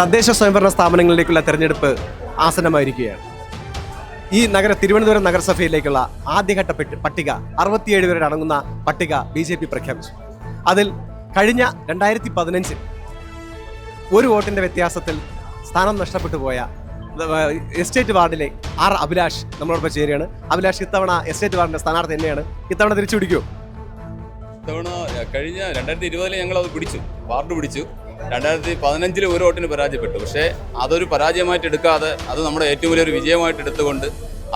തദ്ദേശ സ്വയംഭരണ സ്ഥാപനങ്ങളിലേക്കുള്ള തെരഞ്ഞെടുപ്പ് ആസന്നമായിരിക്കുകയാണ്. ഈ നഗര തിരുവനന്തപുരം നഗരസഭയിലേക്കുള്ള ആദ്യഘട്ട പെട്ടി- പട്ടിക അറുപത്തിയേഴ് പേരുടെ അടങ്ങുന്ന പട്ടിക ബി ജെ പി പ്രഖ്യാപിച്ചു. അതിൽ കഴിഞ്ഞ രണ്ടായിരത്തി പതിനഞ്ചിൽ ഒരു വോട്ടിന്റെ വ്യത്യാസത്തിൽ സ്ഥാനം നഷ്ടപ്പെട്ടു പോയ എസ്റ്റേറ്റ് വാർഡിലെ ആർ അഭിലാഷ് നമ്മളോടൊപ്പം ചേരുകയാണ്. അഭിലാഷ് ഇത്തവണ എസ്റ്റേറ്റ് വാർഡിന്റെ സ്ഥാനാർത്ഥി തന്നെയാണ്. ഇത്തവണ തിരിച്ചു പിടിക്കുമോ ഇത്തവണ കഴിഞ്ഞ രണ്ടായിരത്തി ഇരുപതിൽ ഞങ്ങൾ അത് പിടിച്ചു. വാർഡ് പിടിച്ചു. രണ്ടായിരത്തി പതിനഞ്ചിൽ ഒരു വോട്ടിന് പരാജയപ്പെട്ടു. പക്ഷേ അതൊരു പരാജയമായിട്ട് എടുക്കാതെ അത് നമ്മുടെ ഏറ്റവും വലിയൊരു വിജയമായിട്ട് എടുത്തുകൊണ്ട്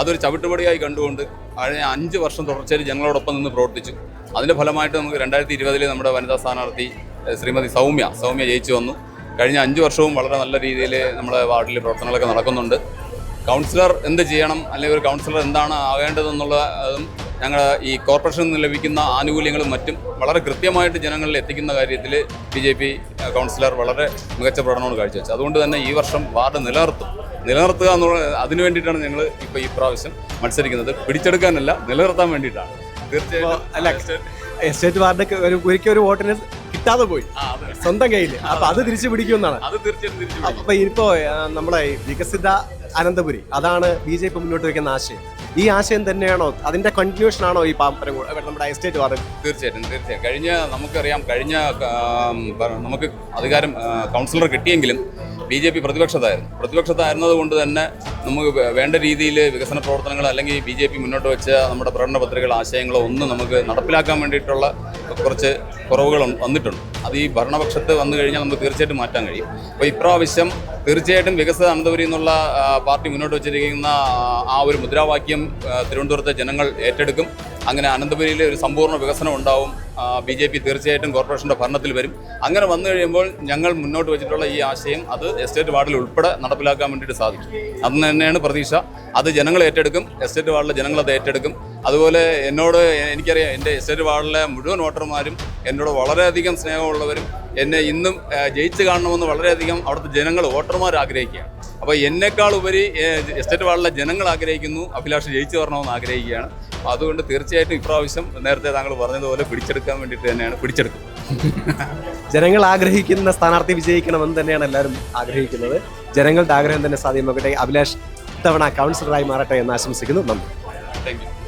അതൊരു ചവിട്ടുപടിയായി കണ്ടുകൊണ്ട് കഴിഞ്ഞ അഞ്ച് വർഷം തുടർച്ചയായി ജനങ്ങളോടൊപ്പം നിന്ന് പ്രവർത്തിച്ചു. അതിന്റെ ഫലമായിട്ട് നമുക്ക് രണ്ടായിരത്തി ഇരുപതിൽ നമ്മുടെ വനിതാ സ്ഥാനാർത്ഥി ശ്രീമതി സൗമ്യ സൗമ്യ ജയിച്ചു വന്നു. കഴിഞ്ഞ അഞ്ച് വർഷവും വളരെ നല്ല രീതിയിൽ നമ്മുടെ വാർഡിൽ പ്രവർത്തനങ്ങളൊക്കെ നടക്കുന്നുണ്ട്. കൗൺസിലർ എന്ത് ചെയ്യണം അല്ലെങ്കിൽ ഒരു കൗൺസിലർ എന്താണ് ആകേണ്ടതെന്നുള്ള അതും ഞങ്ങൾ ഈ കോർപ്പറേഷനിൽ നിന്ന് ലഭിക്കുന്ന ആനുകൂല്യങ്ങളും മറ്റും വളരെ കൃത്യമായിട്ട് ജനങ്ങളിൽ എത്തിക്കുന്ന കാര്യത്തിൽ ബി ജെ പി കൗൺസിലർ വളരെ മികച്ച പ്രകടനമാണ് കാഴ്ചവെച്ചത്. അതുകൊണ്ട് തന്നെ ഈ വർഷം വാർഡ് നിലനിർത്തും. നിലനിർത്തുക എന്നുള്ള അതിനു വേണ്ടിയിട്ടാണ് ഞങ്ങൾ ഇപ്പോൾ ഈ പ്രാവശ്യം മത്സരിക്കുന്നത്. പിടിച്ചെടുക്കാനല്ല നിലനിർത്താൻ വേണ്ടിയിട്ടാണ്. തീർച്ചയായിട്ടും എസ്റ്റേറ്റ് വാർഡൊക്കെ ഒരു ഒരിക്കൽ ഒരു വോട്ടിന് കിട്ടാതെ പോയി. സ്വന്തം കയ്യിൽ അപ്പൊ അത് തിരിച്ചു പിടിക്കുമെന്നാണ്. അത് തീർച്ചയായിട്ടും. അപ്പൊ ഇപ്പോ നമ്മളെ വികസിത അനന്തപുരി. അതാണ് ബി ജെ പി മുന്നോട്ട് വയ്ക്കുന്ന ആശയം. ഈ ആശയം തന്നെയാണോ? അതിന്റെ കണ്ടിന്യൂഷൻ ആണോ ഈ പാമ്പരം നമ്മുടെ എസ്റ്റേറ്റ് വാർഡ് തീർച്ചയായിട്ടും തീർച്ചയായും കഴിഞ്ഞ നമുക്കറിയാം കഴിഞ്ഞ നമുക്ക് അധികാരം കൗൺസിലർ കിട്ടിയെങ്കിലും ബി ജെ പി പ്രതിപക്ഷത്തായിരുന്നു. പ്രതിപക്ഷത്തായിരുന്നത് കൊണ്ട് തന്നെ നമുക്ക് വേണ്ട രീതിയിൽ വികസന പ്രവർത്തനങ്ങൾ അല്ലെങ്കിൽ ബി ജെ പി മുന്നോട്ട് വെച്ച നമ്മുടെ പ്രകടന പത്രികകൾ ആശയങ്ങളോ ഒന്നും നമുക്ക് നടപ്പിലാക്കാൻ വേണ്ടിയിട്ടുള്ള കുറച്ച് കുറവുകൾ വന്നിട്ടുണ്ട്. അത് ഈ ഭരണപക്ഷത്ത് വന്നു കഴിഞ്ഞാൽ നമുക്ക് തീർച്ചയായിട്ടും മാറ്റാൻ കഴിയും. അപ്പോൾ ഇപ്രാവശ്യം തീർച്ചയായിട്ടും വികസിത അനന്തപുരി എന്നുള്ള പാർട്ടി മുന്നോട്ട് വെച്ചിരിക്കുന്ന ആ, ഒരു മുദ്രാവാക്യം തിരുവനന്തപുരത്തെ ജനങ്ങൾ ഏറ്റെടുക്കും. അങ്ങനെ അനന്തപുരിയിലെ ഒരു സമ്പൂർണ വികസനം ഉണ്ടാവും. ബി ജെ പി തീർച്ചയായിട്ടും കോർപ്പറേഷന്റെ ഭരണത്തിൽ വരും. അങ്ങനെ വന്നു കഴിയുമ്പോൾ ഞങ്ങൾ മുന്നോട്ട് വെച്ചിട്ടുള്ള ഈ ആശയം അത് എസ്റ്റേറ്റ് വാർഡിൽ ഉൾപ്പെടെ നടപ്പിലാക്കാൻ വേണ്ടിയിട്ട് സാധിക്കും. അന്ന് തന്നെയാണ് പ്രതീക്ഷ. അത് ജനങ്ങൾ ഏറ്റെടുക്കും. എസ്റ്റേറ്റ് വാർഡിലെ ജനങ്ങൾ അത് ഏറ്റെടുക്കും. അതുപോലെ എന്നോട് എനിക്കറിയാം എന്റെ എസ്റ്റേറ്റ് വാർഡിലെ മുഴുവൻ വോട്ടർമാരും എന്നോട് വളരെയധികം സ്നേഹമുള്ളവരും എന്നെ ഇന്നും ജയിച്ചു കാണണമെന്ന് വളരെയധികം അവിടുത്തെ ജനങ്ങൾ വോട്ടർമാർ ആഗ്രഹിക്കുകയാണ്. അപ്പോൾ എന്നേക്കാൾ ഉപരി എസ്റ്റേറ്റ് വാർഡിലെ ജനങ്ങൾ ആഗ്രഹിക്കുന്നു. അഭിലാഷ് ജയിച്ചു വരണമെന്ന് ആഗ്രഹിക്കുകയാണ്. അതുകൊണ്ട് തീർച്ചയായിട്ടും ഇപ്രാവശ്യം നേരത്തെ താങ്കൾ പറഞ്ഞതുപോലെ പിടിച്ചെടുക്കാൻ വേണ്ടിയിട്ട് തന്നെയാണ് പിടിച്ചെടുക്കും ജനങ്ങൾ ആഗ്രഹിക്കുന്ന സ്ഥാനാർത്ഥി വിജയിക്കണമെന്ന് തന്നെയാണ് എല്ലാവരും ആഗ്രഹിക്കുന്നത്. ജനങ്ങളുടെ ആഗ്രഹം തന്നെ സാധ്യമാകട്ടെ അഭിലാഷ് ഇത്തവണ കൗൺസിലറായി മാറട്ടെ എന്ന് ആശംസിക്കുന്നു. നന്ദി. Thank you